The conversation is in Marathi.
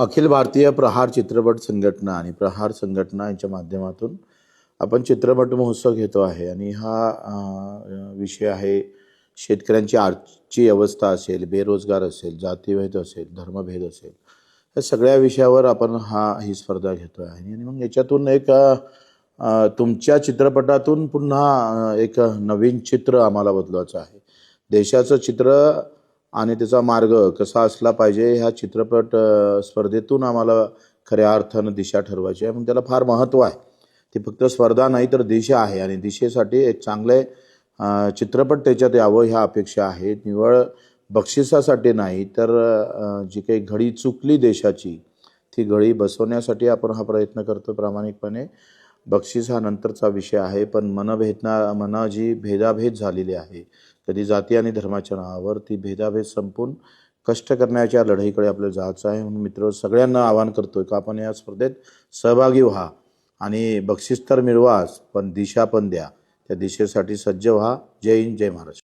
अखिल भारतीय प्रहार चित्रपट संघटना आणि प्रहार संघटना यांच्या माध्यमातून आपण चित्रपट महोत्सव घेतो आहे. आणि हा विषय आहे शेतकऱ्यांची आजची अवस्था असेल बेरोजगार असेल जातीभेद असेल धर्मभेद असेल या सगळ्या विषयावर आपण हा ही स्पर्धा घेतो आहे. आणि मग याच्यातून एक तुमच्या चित्रपटातून पुन्हा एक नवीन चित्र आम्हाला बदलवायचं आहे. देशाचं चित्र आणि त्याचा मार्ग कसा असला पाहिजे ह्या चित्रपट स्पर्धेतून आम्हाला खऱ्या अर्थानं दिशा ठरवायची आहे. मग त्याला फार महत्त्व आहे. ती फक्त स्पर्धा नाही तर दिशा आहे आणि दिशेसाठी एक चांगले चित्रपट त्याच्यात यावं ह्या अपेक्षा आहेत निवळ बक्षिसासाठी नाही तर जी काही घडी चुकली देशाची ती घडी बसवण्यासाठी आपण हा प्रयत्न करतो प्रामाणिकपणे. बक्षीस हा नंतरचा विषय आहे पण मनभेदना मना जी भेदाभेद झालेली आहे कधी जाती आणि धर्माच्या नावावर ती भेदाभेद संपून कष्ट करण्याच्या लढाईकडे आपल्याला जायचं आहे म्हणून मित्र सगळ्यांना आवाहन करतोय का आपण या स्पर्धेत सहभागी व्हा आणि बक्षीस तर मिळवाच पण दिशा पण द्या. त्या दिशेसाठी सज्ज व्हा. जय हिंद जय महाराष्ट्र.